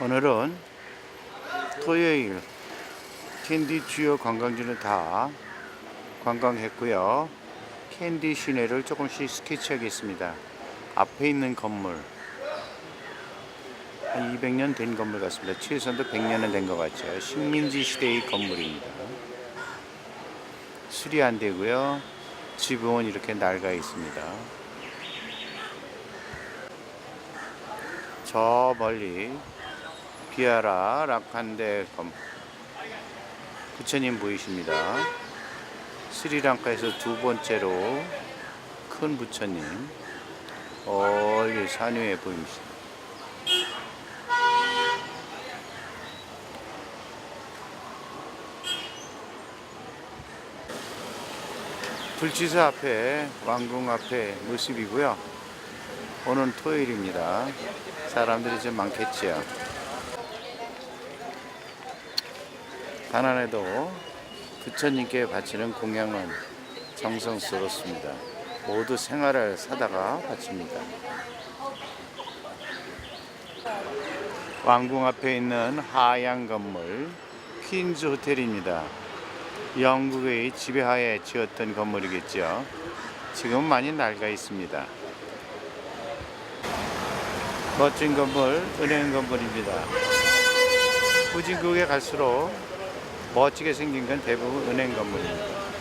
오늘은 토요일 캔디 주요 관광지는 다 관광했고요. 캔디 시내를 조금씩 스케치하겠습니다. 앞에 있는 건물 한 200년 된 건물 같습니다. 최소한도 100년은 된 것 같죠. 식민지 시대의 건물입니다. 수리 안 되고요. 지붕은 이렇게 낡아 있습니다. 저 멀리 비아라 라칸데 검 부처님 보이십니다. 스리랑카에서 두 번째로 큰 부처님 멀리 산 위에 보입니다. 불치사 앞에 왕궁 앞에 모습이고요. 오늘 토요일입니다. 사람들이 좀 많겠지요. 가난해도 부처님께 바치는 공양은 정성스럽습니다. 모두 생활을 사다가 바칩니다. 왕궁 앞에 있는 하얀 건물 퀸즈 호텔입니다. 영국의 지배하에 지었던 건물이겠죠. 지금 많이 낡아 있습니다. 멋진 건물, 은행 건물입니다. 후진국에 갈수록 멋지게 생긴 건 대부분 은행 건물입니다.